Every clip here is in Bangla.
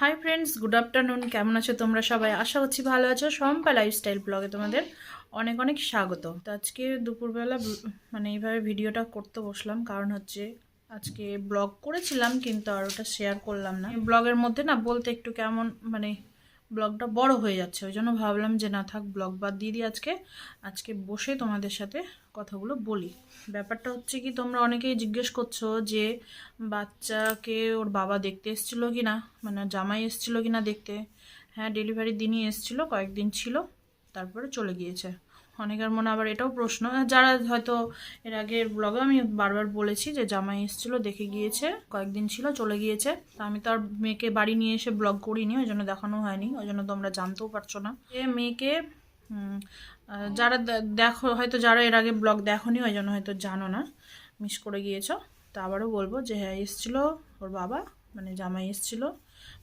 হাই ফ্রেন্ডস গুড আফটারনুন কেমন আছো তোমরা সবাই? আশা করছি ভালো আছো। সম্পা লাইফস্টাইল ব্লগে তোমাদের অনেক অনেক স্বাগত। তো আজকে দুপুরবেলা মানে এইভাবে ভিডিওটা করতে বসলাম, কারণ হচ্ছে আজকে ব্লগ করেছিলাম, কিন্তু আর ওটা শেয়ার করলাম না। ব্লগের মধ্যে না বলতে একটু কেমন মানে ব্লগটা বড় হয়ে যাচ্ছে, ওই জন্য ভাবলাম যে না থাক, ব্লগ বাদ দিয়ে দিই আজকে। আজকে বসে তোমাদের সাথে কথাগুলো বলি। ব্যাপারটা হচ্ছে কি, তোমরা অনেকেই জিজ্ঞেস করছ যে বাচ্চাকে ওর বাবা দেখতে এসেছিল কি না? মানে জামাই এসেছিল কি না দেখতে? হ্যাঁ ডেলিভারির দিনই এসেছিল, কয়েকদিন ছিল, তারপরে চলে গিয়েছে। অনেকের মনে আবার এটাও প্রশ্ন। যারা হয়তো এর আগের ব্লগে আমি বারবার বলেছি যে জামাই এসেছিল, দেখে গিয়েছে, কয়েকদিন ছিল, চলে গিয়েছে। তা আমি তো আর মেয়েকে বাড়ি নিয়ে এসে ব্লগ করিনি, ওই জন্য দেখানো হয়নি, ওই জন্য তোমরা জানতেও পারছ না। এ মেয়েকে যারা দেখো, হয়তো যারা এর আগে ব্লগ দেখোনি, ওই জন্য হয়তো জানো না মিস করে গিয়েছো। তা আবারও বলব যে হ্যাঁ এসেছিল ওর বাবা মানে জামাই এসেছিল,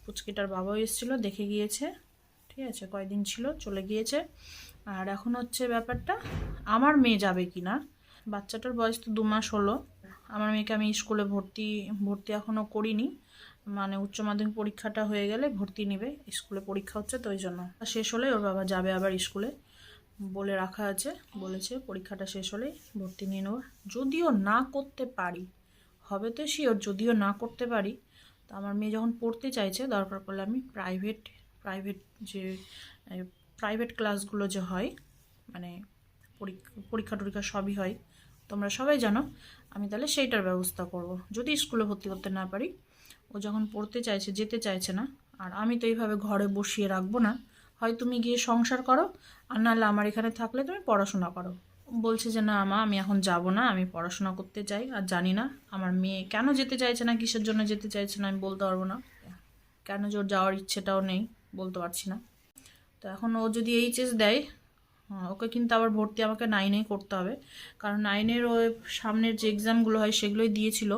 পুচকিটার বাবাও এসেছিল, দেখে গিয়েছে। ঠিক আছে কয়দিন ছিল, চলে গিয়েছে। আর এখন হচ্ছে ব্যাপারটা, আমার মেয়ে যাবে কি না বাচ্চাটার বয়স তো দু মাস হলো। আমার মেয়েকে আমি স্কুলে ভর্তি ভর্তি এখনও করিনি। মানে উচ্চ মাধ্যমিক পরীক্ষাটা হয়ে গেলে ভর্তি নেবে, স্কুলে পরীক্ষা হচ্ছে তো ওই জন্য। শেষ হলে ওর বাবা যাবে আবার স্কুলে। বলে রাখা আছে, বলেছে পরীক্ষাটা শেষ হলেই ভর্তি নিয়ে নেব। যদিও না করতে পারি, হবে তো শিওর, যদিও না করতে পারি, তো আমার মেয়ে যখন পড়তে চাইছে, দরকার পড়লে আমি প্রাইভেট প্রাইভেট যে প্রাইভেট ক্লাসগুলো যে হয় মানে পরীক্ষা টরীক্ষা সবই হয়, তোমরা সবাই জানো, আমি তাহলে সেইটার ব্যবস্থা করব। যদি স্কুলে ভর্তি করতে না পারি, ও যখন পড়তে চাইছে, যেতে চাইছে না, আর আমি তো এইভাবে ঘরে বসিয়ে রাখব না, হয় তুমি গিয়ে সংসার করো, আর নাহলে আমার এখানে থাকলে তুমি পড়াশোনা করো। বলছে যে, না মা, আমি এখন যাব না, আমি পড়াশোনা করতে চাই আর জানি না, আমার মেয়ে কেন যেতে চাইছে না, কিসের জন্য যেতে চাইছে না, আমি বলতে পারব না। কেন ওর যাওয়ার ইচ্ছেটাও নেই। বলতে পারছি না। তো এখন ও যদি এইচএস দেয় আহ, ওকে কিন্তু আবার ভর্তি আমাকে নাইনেই করতে হবে। কারণ নাইনের ও সামনের যে এক্সামগুলো হয় সেগুলোই দিয়েছিল।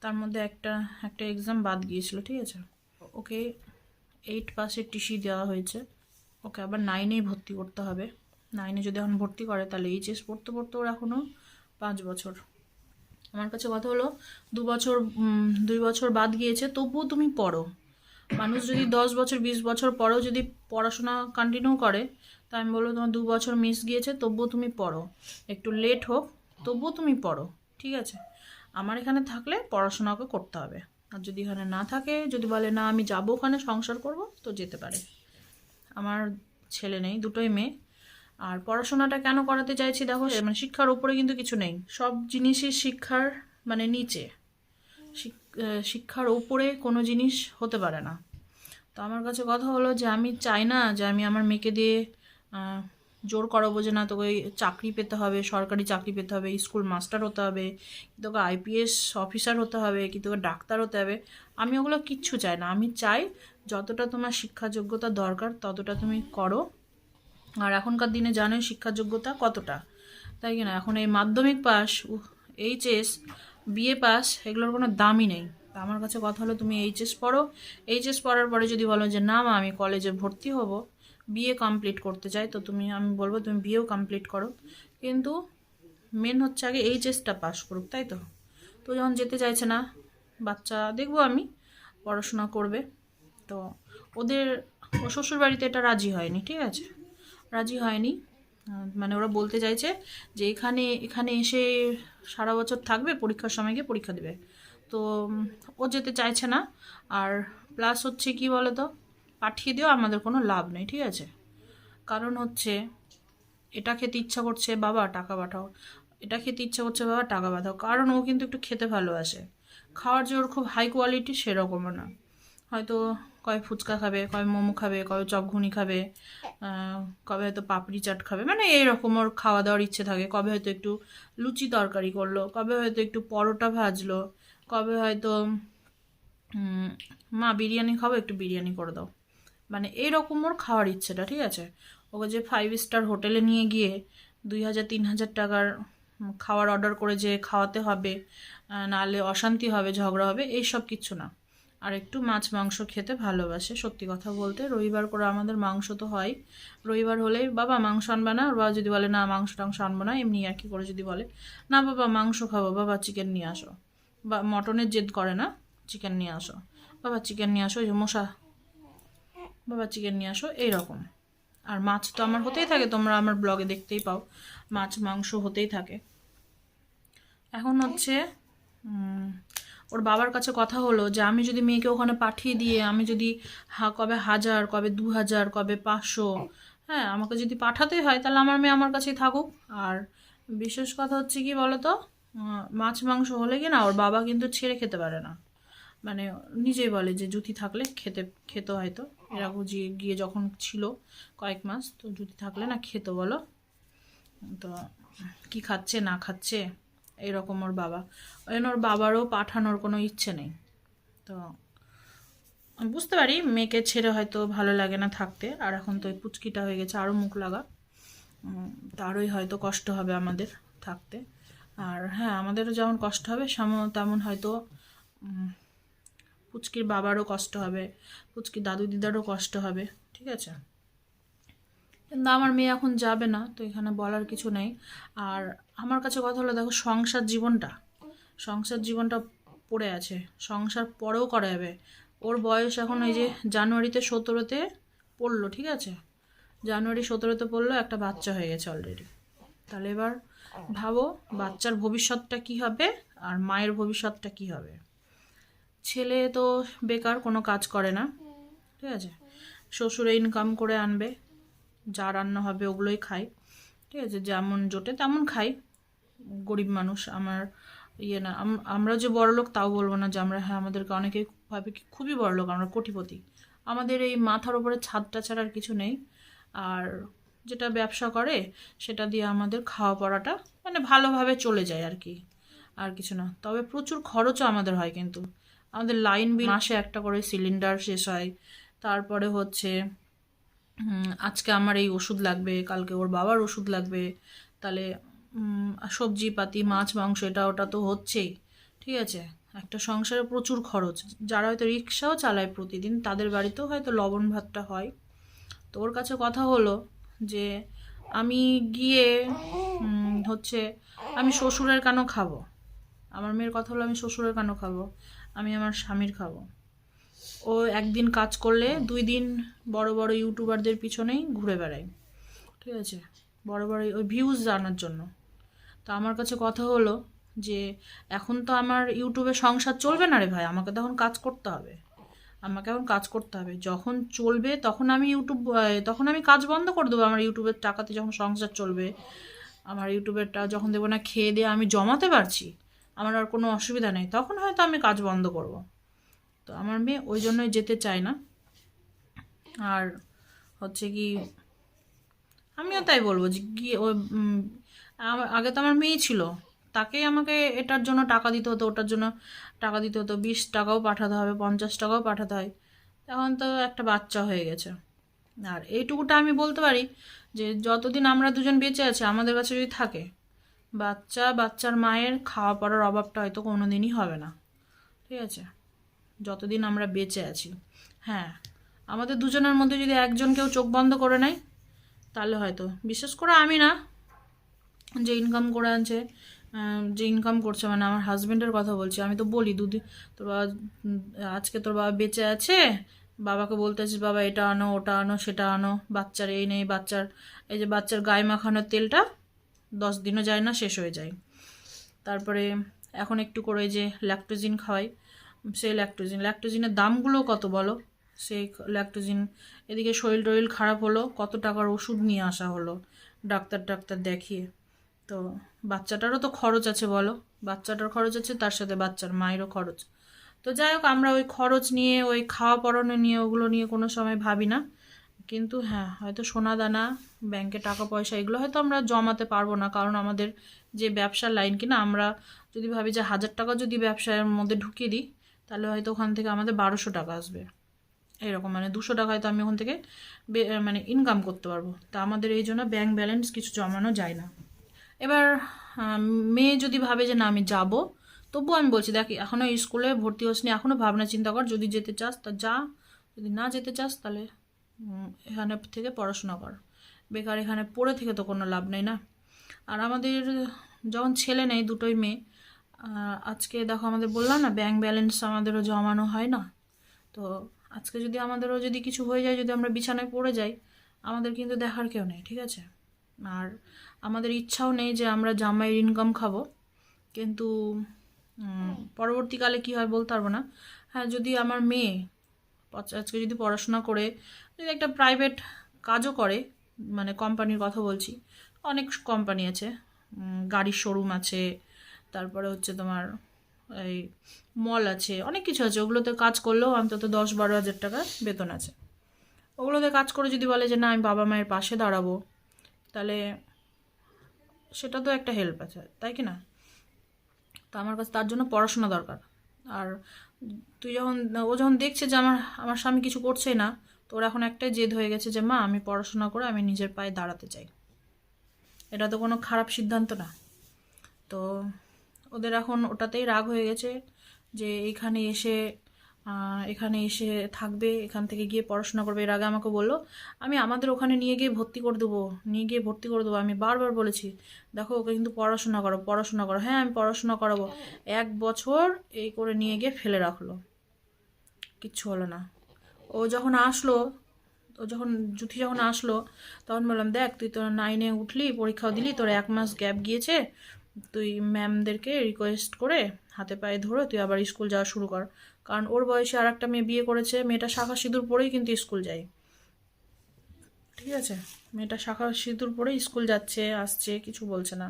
তার মধ্যে একটা একটা এক্সাম বাদ গিয়েছিল ঠিক আছে? ওকে এইট পাসের টিসি দেওয়া হয়েছে। ওকে আবার নাইনেই ভর্তি করতে হবে। নাইনে যদি এখন ভর্তি করে তাহলে এইচএস পড়তে পড়তে ওর এখনও পাঁচ বছর। আমার কাছে কথা হলো দু বছর দুই বছর বাদ গিয়েছে তবুও তুমি পড়ো। মানুষ যদি দশ বছর, বিশ বছর পরেও যদি পড়াশোনা কন্টিনিউ করে, তা আমি বলব তোমার দু বছর মিস গিয়েছে, তবুও তুমি পড়ো। একটু লেট হোক, তবুও তুমি পড়ো, ঠিক আছে? আমার এখানে থাকলে পড়াশোনাকে করতে হবে। আর যদি এখানে না থাকে, যদি বলে না আমি যাব ওখানে, সংসার করব, তো যেতে পারে। আমার ছেলে নেই, দুটোই মেয়ে। আর পড়াশোনাটা কেন করাতে চাইছি দেখো মানে শিক্ষার উপরে কিন্তু কিছু নেই। সব জিনিসই শিক্ষার মানে নিচে। শিক্ষার ওপরে কোনো জিনিস হতে পারে না। তো আমার কাছে কথা হলো যে আমি চাই না যে আমি আমার মেয়েকে দিয়ে জোর করাবো যে না তোকে চাকরি পেতে হবে, সরকারি চাকরি পেতে হবে, স্কুল মাস্টার হতে হবে, কি তোকে আইপিএস অফিসার হতে হবে, কি তোকে ডাক্তার হতে হবে। আমি ওগুলো কিচ্ছু চাই না। আমি চাই যতটা তোমার শিক্ষা যোগ্যতা দরকার ততটা তুমি করো। আর এখনকার দিনে জানোই শিক্ষা যোগ্যতা কতটা। তাই কি না? এখন এই মাধ্যমিক পাস এইচএস বিএ পাস এগুলোর কোনো দামই নেই। তা আমার কাছে কথা হলো, তুমি এইচএস পড়ো। এইচএস পড়ার পরে যদি বলো যে, না মা, আমি কলেজে ভর্তি হব বিএ কমপ্লিট করতে চাই, তো তুমি, আমি বলব, তুমি বিএও কমপ্লিট করো। কিন্তু মেন হচ্ছে আগে এইচএসটা পাস করুক, তাই তো? তো যখন যেতে চাইছে না, বাচ্চা দেখব আমি, পড়াশোনা করবে। তো ওদের শ্বশুর বাড়িতে এটা রাজি হয়নি, ঠিক আছে? রাজি হয়নি। মানে ওরা বলতে চাইছে যে এখানে এখানে এসে সারা বছর থাকবে, পরীক্ষার সময় গিয়ে পরীক্ষা দেবে। তো ও যেতে চাইছে না। আর প্লাস হচ্ছে কি বলো তো পাঠিয়ে দিও আমাদের কোনো লাভ নেই, ঠিক আছে? কারণ হচ্ছে, এটা খেতে ইচ্ছা করছে, বাবা, টাকা পাঠাও। এটা খেতে ইচ্ছা করছে, বাবা, টাকা পাঠাও। কারণ ও কিন্তু একটু খেতে ভালোবাসে। খাওয়ার যে ওর খুব হাই কোয়ালিটি সেরকমও না। হয়তো কয় ফুচকা খাবে, কয় মোমো খাবে, কয় চপ ঘুনি খাবে কবে হয়তো পাপড়ি চাট খাবে মানে এইরকম ওর খাওয়া দাওয়ার ইচ্ছে থাকে। কবে হয়তো একটু লুচি তরকারি করল, কবে হয়তো একটু পরোটা ভাজলো, কবে হয়তো মা বিরিয়ানি খাব, একটু বিরিয়ানি করে দাও। মানে এইরকম ওর খাওয়ার ইচ্ছেটা, ঠিক আছে? ওকে যে ফাইভ স্টার হোটেলে নিয়ে গিয়ে দুই হাজার, তিন হাজার টাকার খাওয়ার অর্ডার করে যে খাওয়াতে হবে নাহলে অশান্তি হবে, ঝগড়া হবে, এইসব কিছু না। আর একটু মাছ, মাংস খেতে ভালোবাসে। সত্যি কথা বলতে, রবিবার করে আমাদের মাংস তো হয়। রবিবার হলেই বাবা মাংস আনবে না বাবা যদি বলে, না, মাংস টাংস আনব না, এমনি আর কি করে যদি বলে, না, বাবা, মাংস খাব, বাবা, চিকেন নিয়ে আসো। বা মটনের জেদ করে না, চিকেন নিয়ে আসো। বাবা, চিকেন নিয়ে আসো ওই যে মশা। বাবা, চিকেন নিয়ে আসো, এইরকম। আর মাছ তো আমার হতেই থাকে, তোমরা আমার ব্লগে দেখতেই পাও, মাছ, মাংস হতেই থাকে। এখন হচ্ছে ওর বাবার কাছে কথা হলো যে, আমি যদি মেয়েকে ওখানে পাঠিয়ে দিয়ে, আমি যদি হা- কবে হাজার, কবে দু হাজার, কবে পাঁচশো হ্যাঁ আমাকে যদি পাঠাতে হয়, তাহলে আমার মেয়ে আমার কাছেই থাকুক। আর বিশেষ কথা হচ্ছে কি বলতো? মাছ, মাংস হলে কি না, ওর বাবা কিন্তু ছেড়ে খেতে পারে না। মানে নিজেই বলে যে, জুতি থাকলে খেতে খেতে হয়তো। এরকম গিয়ে গিয়ে যখন ছিল কয়েক মাস, তো জুতি থাকলে না খেতো বলো? তো কি খাচ্ছে, না খাচ্ছে? এরকম ওর বাবা। ওই ওর বাবারও পাঠানোর কোনো ইচ্ছে নেই। তো বুঝতে পারি মেয়েকে ছেড়ে হয়তো ভালো লাগে না থাকতে। আর এখন তো ওই পুচকিটা হয়ে গেছে, আরও মুখ লাগা। তারই হয়তো কষ্ট হবে আমাদের থাকতে। আর হ্যাঁ আমাদেরও যেমন কষ্ট হবে সাম তেমন হয়তো পুচকির বাবারও কষ্ট হবে পুচকির দাদু দিদারও কষ্ট হবে, ঠিক আছে? কিন্তু আমার মেয়ে এখন যাবে না, তো এখানে বলার কিছু নেই। আর আমার কাছে কথা হলো, দেখো, সংসার জীবনটা। সংসার জীবনটা পড়ে আছে। সংসার পরেও করা যাবে। ওর বয়স এখন এই যে জানুয়ারিতে সতেরোতে পড়ল, ঠিক আছে? জানুয়ারি সতেরোতে পড়ল, একটা বাচ্চা হয়ে গেছে অলরেডি তাহলে এবার ভাবো, বাচ্চার ভবিষ্যৎটা কি হবে আর মায়ের ভবিষ্যৎটা কি হবে? ছেলে তো বেকার, কোনো কাজ করে না, ঠিক আছে? শ্বশুরে ইনকাম করে আনবে, যা রান্না হবে ওগুলোই খাই ঠিক আছে? যেমন জোটে তেমন খাই গরিব মানুষ, আমার ইয়ে না, আম- আমরা যে বড় লোক তাও বলব না যে আমরা হ্যাঁ আমাদেরকে অনেকেই ভাবে কি খুবই বড় লোক, আমরা কোটিপতি। আমাদের এই মাথার উপরে ছাদটা ছাড়া আর কিছু নেই। আর যেটা ব্যবসা করে, সেটা দিয়ে আমাদের খাওয়া পড়াটা মানে ভালোভাবে চলে যায় আর কি, আর কিছু না। তবে প্রচুর খরচও আমাদের হয় কিন্তু। আমাদের লাইন বিল মাসে একটা করে সিলিন্ডার শেষ হয়। তারপরে হচ্ছে আজকে আমার এই ওষুধ লাগবে, কালকে ওর বাবার ওষুধ লাগবে। তাহলে উম, সবজি পাতি মাছ মাংস এটা ওটা তো হচ্ছেই ঠিক আছে? একটা সংসারে প্রচুর খরচ। যারা হয়তো রিক্সাও চালায় প্রতিদিন তাদের বাড়িতেও হয়তো লবণ ভাতটা হয়। তো ওর কাছে কথা হলো যে আমি গিয়ে হচ্ছে আমি শ্বশুরের কেন খাব। আমার মেয়ের কথা হলো আমি শ্বশুরের কেন খাব আমি আমার স্বামীর খাব। ও একদিন কাজ করলে দুই দিন বড় বড় ইউটিউবারদের পিছনেই ঘুরে বেড়ায় ঠিক আছে? বড় বড় ওই ভিউজ জানার জন্য। তো আমার কাছে কথা হলো যে, এখন তো আমার ইউটিউবে সংসার চলবে না রে ভাই, আমাকে তখন কাজ করতে হবে। আমাকে এখন কাজ করতে হবে। যখন চলবে, তখন আমি ইউটিউব তখন আমি কাজ বন্ধ করে দেবো আমার ইউটিউবের টাকাতে যখন সংসার চলবে। আমার ইউটিউবেরটা যখন দেবো না, খেয়ে দিয়ে আমি জমাতে পারছি, আমার আর কোনো অসুবিধা নেই। তখন হয়তো আমি কাজ বন্ধ করব। তো আমার মেয়ে ওই জন্যই যেতে চায় না। আর হচ্ছে কি, আমিও তাই বলব যে, গিয়ে আগে তো আমার মেয়ে ছিল। তাকেই আমাকে এটার জন্য টাকা দিতে হতো, ওটার জন্য টাকা দিতে হতো। বিশ টাকাও পাঠাতে হবে, পঞ্চাশ টাকাও পাঠাতে হয়। এখন তো একটা বাচ্চা হয়ে গেছে। আর এইটুকুটা আমি বলতে পারি যে, যতদিন আমরা দুজন বেঁচে আছি, আমাদের কাছে যদি থাকে, বাচ্চা, বাচ্চার মায়ের খাওয়া পড়ার অভাবটা হয়তো কোনো দিনই হবে না। ঠিক আছে? যতদিন আমরা বেঁচে আছি। হ্যাঁ আমাদের দুজনের মধ্যে যদি একজন কেউ চোখ বন্ধ করে নেয়, তাহলে হয়তো, বিশেষ করে আমি না যে ইনকাম করে আনছে যে ইনকাম করছে মানে আমার হাজবেন্ডের কথা বলছি, আমি তো বলি দুদিন তোর বাবা আজকে তোর বাবা বেঁচে আছে, বাবাকে বলতে আছিস বাবা, এটা আনো, ওটা আনো, সেটা আনো, বাচ্চার এই নেই, বাচ্চার এই যে বাচ্চার গায়ে মাখানোর তেলটা দশ দিনও যায় না, শেষ হয়ে যায়। তারপরে এখন একটু করে যে ল্যাকটোজিন খাওয়াই, সেই ল্যাকটোজিন ল্যাকটোজিনের দামগুলো কত বলো? সেই ল্যাকটোজিন এদিকে শরীর টরিল খারাপ হলো, কত টাকার ওষুধ নিয়ে আসা হলো? ডাক্তার ডাক্তার দেখিয়ে। তো বাচ্চাটারও তো খরচ আছে বলো। বাচ্চাটার খরচ আছে, তার সাথে বাচ্চার মায়েরও খরচ। তো যাই হোক, আমরা ওই খরচ নিয়ে, ওই খাওয়া পড়ানো নিয়ে, ওগুলো নিয়ে কোনো সময় ভাবি না। কিন্তু হ্যাঁ হয়তো সোনা দানা ব্যাংকে টাকা পয়সা, এগুলো হয়তো আমরা জমাতে পারব না। কারণ আমাদের যে ব্যবসার লাইন কিনা, আমরা যদি ভাবি যে হাজার টাকা যদি ব্যবসার মধ্যে ঢুকিয়ে দিই, তাহলে হয়তো ওখান থেকে আমাদের বারোশো টাকা আসবে। এরকম মানে দুশো টাকা হয়তো আমি ওখান থেকে মানে ইনকাম করতে পারব। তা আমাদের এই জন্য ব্যাংক ব্যালেন্স কিছু জমানো যায় না। এবার মেয়ে যদি ভাবে যে না, আমি যাব, তবুও আমি বলছি, দেখ এখনও স্কুলে ভর্তি হসনি এখনও ভাবনা চিন্তা কর, যদি যেতে চাস, তা যা, যদি না যেতে চাস, তাহলে এখানে থেকে পড়াশোনা কর। বেকার এখানে পড়ে থেকে তো কোনো লাভ নেই না। আর আমাদের যখন ছেলে নেই, দুটোই মেয়ে আজকে দেখো আমাদের বললাম না ব্যাংক ব্যালেন্স আমাদেরও জমানো হয় না। তো আজকে যদি আমাদেরও যদি কিছু হয়ে যায়, যদি আমরা বিছানায় পড়ে যাই, আমাদের কিন্তু দেখার কেউ নেই, ঠিক আছে? আর আমাদের ইচ্ছাও নেই যে আমরা জামাইয়ের ইনকাম খাব। কিন্তু পরবর্তীকালে কি হয় বলতে পারব না। হ্যাঁ যদি আমার মেয়ে আজকে যদি পড়াশোনা করে যদি একটা প্রাইভেট কাজও করে মানে কোম্পানির কথা বলছি অনেক কোম্পানি আছে গাড়ির শোরুম আছে তারপরে হচ্ছে তোমার এই মল আছে অনেক কিছু আছে। ওগুলোতে কাজ করলেও অন্তত দশ বারো হাজার টাকা বেতন আছে। ওগুলোতে কাজ করে যদি বলে যে না আমি বাবা মায়ের পাশে দাঁড়াবো তাহলে সেটা তো একটা হেল্প আছে, তাই কি না? তো আমার কাছে তার জন্য পড়াশোনা দরকার। আর তুই যখন, ও যখন দেখছে যে আমার আমার স্বামী কিছু করছে না, তো ওর এখন একটাই জেদ হয়ে গেছে যে, মা, আমি পড়াশোনা করে আমি নিজের পায়ে দাঁড়াতে চাই। এটা তো কোনো খারাপ সিদ্ধান্ত না। তো ওদের এখন ওটাতেই রাগ হয়ে গেছে যে এখানে এসে এখানে এসে থাকবে, এখান থেকে গিয়ে পড়াশোনা করবে। এর আগে আমাকে বলল, আমি আমাদের ওখানে নিয়ে গিয়ে ভর্তি করে দেবো, নিয়ে গিয়ে ভর্তি করে দেবো। আমি বারবার বলেছি, দেখো, ওকে কিন্তু পড়াশোনা করো পড়াশোনা করো। হ্যাঁ আমি পড়াশোনা করাবো। এক বছর এই করে নিয়ে গিয়ে ফেলে রাখল। কিচ্ছু হলো না। ও যখন আসলো, ও যখন জুথি যখন আসলো, তখন বললাম, দেখ, তুই তো নাইনে উঠলি, পরীক্ষাও দিলি, তোর এক মাস গ্যাপ গিয়েছে। তুই ম্যামদেরকে রিকোয়েস্ট করে হাতে পায়ে ধরে তুই আবার স্কুল যাওয়া শুরু কর। কারণ ওর বয়সে আর একটা মেয়ে বিয়ে করেছে, মেয়েটা শাখা সিঁদুর পরেই কিন্তু স্কুল যায়। ঠিক আছে? মেয়েটা শাখা সিঁদুর পরেই স্কুল যাচ্ছে, আসছে, কিছু বলছে না।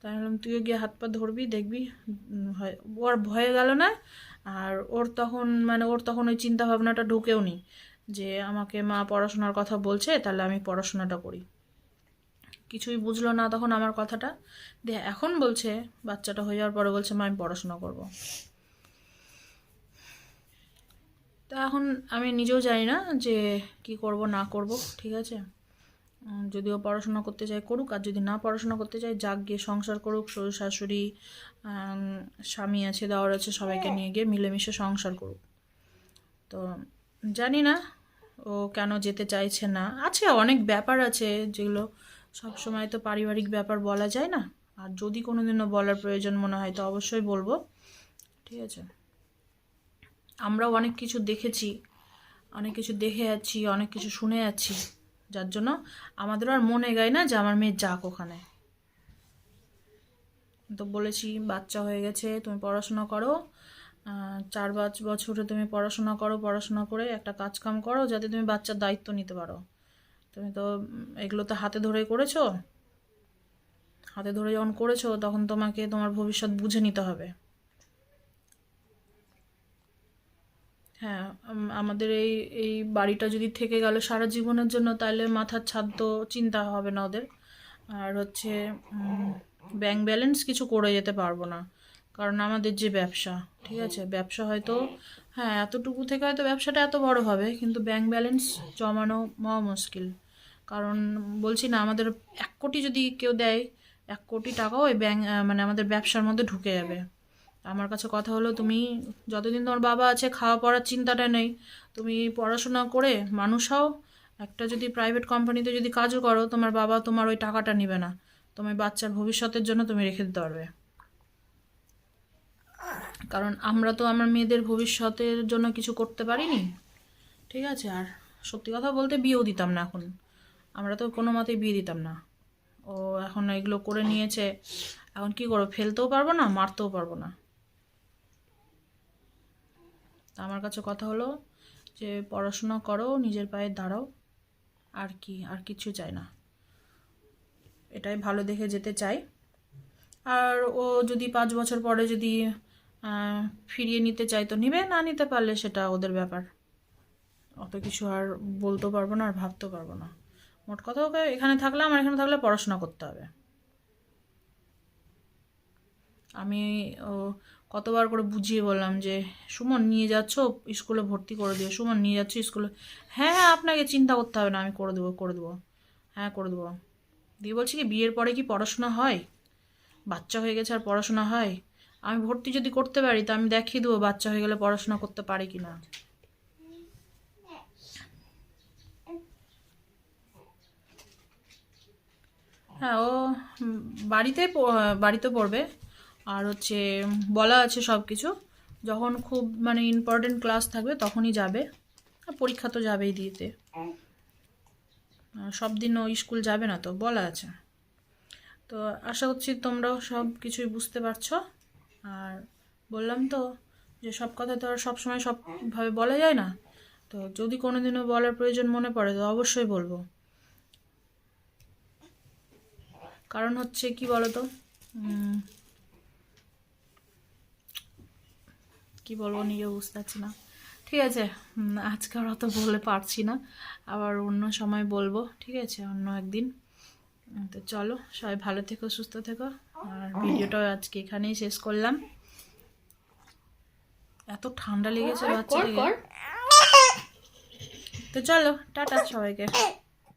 তাই বললাম, তুইও গিয়ে হাত পা ধরবি, দেখবি হয়, ওর ভয়ে গেল না? আর ওর তখন মানে ওর তখন ওই চিন্তা ভাবনাটা ঢুকেও নি যে আমাকে মা পড়াশোনার কথা বলছে, তাহলে আমি পড়াশোনাটা করি। কিছুই বুঝলো না তখন আমার কথাটা। দিয়ে এখন বলছে, বাচ্চাটা হয়ে যাওয়ার পরে বলছে, মা, আমি পড়াশোনা করব। তা এখন আমি নিজেও জানি না যে কি করব, না করব, ঠিক আছে? যদিও পড়াশোনা করতে চাই করুক, আর যদি না পড়াশোনা করতে চাই, যাক, গিয়ে সংসার করুক, শ্বশুর, শাশুড়ি স্বামী আছে, দেওয়ার আছে, সবাইকে নিয়ে গিয়ে মিলেমিশে সংসার করুক। তো জানি না ও কেন যেতে চাইছে না। আছে অনেক ব্যাপার আছে যেগুলো সব সময় তো পারিবারিক ব্যাপার বলা যায় না। আর যদি কোনো দিনও বলার প্রয়োজন মনে হয়, তো অবশ্যই বলব। ঠিক আছে? আমরাও অনেক কিছু দেখেছি, অনেক কিছু দেখে যাচ্ছি, অনেক কিছু শুনে যাচ্ছি। যার জন্য আমাদেরও আর মনে গায় না যে আমার মেয়ে যাক ওখানে। তো বলেছি, বাচ্চা হয়ে গেছে, তুমি পড়াশোনা করো। চার পাঁচ বছরে তুমি পড়াশোনা করো, পড়াশোনা করে একটা কাজ কাম করো, যাতে তুমি বাচ্চার দায়িত্ব নিতে পারো। তুমি তো এগুলো তো হাতে ধরে করেছ। হাতে ধরে যখন করেছ, তখন তোমাকে তোমার ভবিষ্যৎ বুঝে নিতে হবে। হ্যাঁ আমাদের এই এই বাড়িটা যদি থেকে গেল সারা জীবনের জন্য, তাহলে মাথার ছাদ তো চিন্তা হবে না ওদের। আর হচ্ছে ব্যাংক ব্যালেন্স কিছু করে যেতে পারব না। কারণ আমাদের যে ব্যবসা, ঠিক আছে? ব্যবসা হয়তো হ্যাঁ এতটুকু থেকে হয়তো ব্যবসাটা এত বড় হবে, কিন্তু ব্যাংক ব্যালেন্স জমানো মহা মুশকিল। কারণ বলছি না, আমাদের এক কোটি যদি কেউ দেয়, এক কোটি টাকাও ওই ব্যাংক মানে আমাদের ব্যবসার মধ্যে ঢুকে যাবে। আমার কাছে কথা হলো, তুমি যতদিন তোমার বাবা আছে, খাওয়া পড়ার চিন্তাটা নেই, তুমি পড়াশোনা করে মানুষ হও। একটা যদি প্রাইভেট কোম্পানিতে যদি কাজও করো, তোমার বাবা তোমার ওই টাকাটা নেবে না। তোমার বাচ্চার ভবিষ্যতের জন্য তুমি রেখে দিতে পারবে। কারণ আমরা তো আমার মেয়েদের ভবিষ্যতের জন্য কিছু করতে পারিনি। ঠিক আছে, আর সত্যি কথা বলতে বিয়েও দিতাম না এখন। আমরা তো কোনো মতেই বিয়ে দিতাম না। ও এখন এগুলো করে নিয়েছে। এখন কি করব? ফেলতেও পারব না, মারতেও পারব না। তা আমার কাছে কথা হলো যে, পড়াশোনা করো, নিজের পায়ে দাঁড়াও। আর কি, আর কিছু চাই না। এটাই ভালো দেখে যেতে চাই। আর ও যদি পাঁচ বছর পরে যদি ফিরিয়ে নিতে চায় তো নিবে, না নিতে পারলে সেটা ওদের ব্যাপার। অত কিছু আর বলতেও পারব না আর ভাবতেও পারব না। মোট কথা ওকে এখানে থাকলে আমার এখানে থাকলে পড়াশোনা করতে হবে। আমি ও কতবার করে বুঝিয়ে বললাম যে, সুমন নিয়ে যাচ্ছ, স্কুলে ভর্তি করে দিও। সুমন নিয়ে যাচ্ছ স্কুলে। হ্যাঁ হ্যাঁ আপনাকে চিন্তা করতে হবে না, আমি করে দেবো করে দেবো। হ্যাঁ করে দেবো। দিয়ে বলছি কি, বিয়ের পরে কি পড়াশোনা হয়? বাচ্চা হয়ে গেছে আর পড়াশোনা হয়? আমি ভর্তি যদি করতে পারি, তা আমি দেখিয়ে দেবো বাচ্চা হয়ে গেলে পড়াশোনা করতে পারে কি না হ্যাঁ ও বাড়িতে বাড়িতে পড়বে। আর হচ্ছে বলা আছে সব কিছু যখন খুব মানে ইম্পর্টেন্ট ক্লাস থাকবে, তখনই যাবে। পরীক্ষা তো যাবেই দিতে। সব দিন ও স্কুল যাবে না তো, বলা আছে। তো আশা করছি তোমরাও সব কিছুই বুঝতে পারছ। আর বললাম তো যে, সব কথা তো আর সবসময় সবভাবে বলা যায় না। তো যদি কোনোদিনও বলার প্রয়োজন মনে পড়ে, তো অবশ্যই বলব। কারণ হচ্ছে কি বলতো? কি বলব নিজেও বুঝতে পারছি না। ঠিক আছে আজকে আর অত বলে পারছি না। আবার অন্য সময় বলব ঠিক আছে? অন্য একদিন। তো চলো সবাই ভালো থেকো সুস্থ থেকো। আর ভিডিওটা আজকে এখানেই শেষ করলাম। এত ঠান্ডা লেগেছে বাচ্চাটাকে। তো চলো টাটা সবাইকে।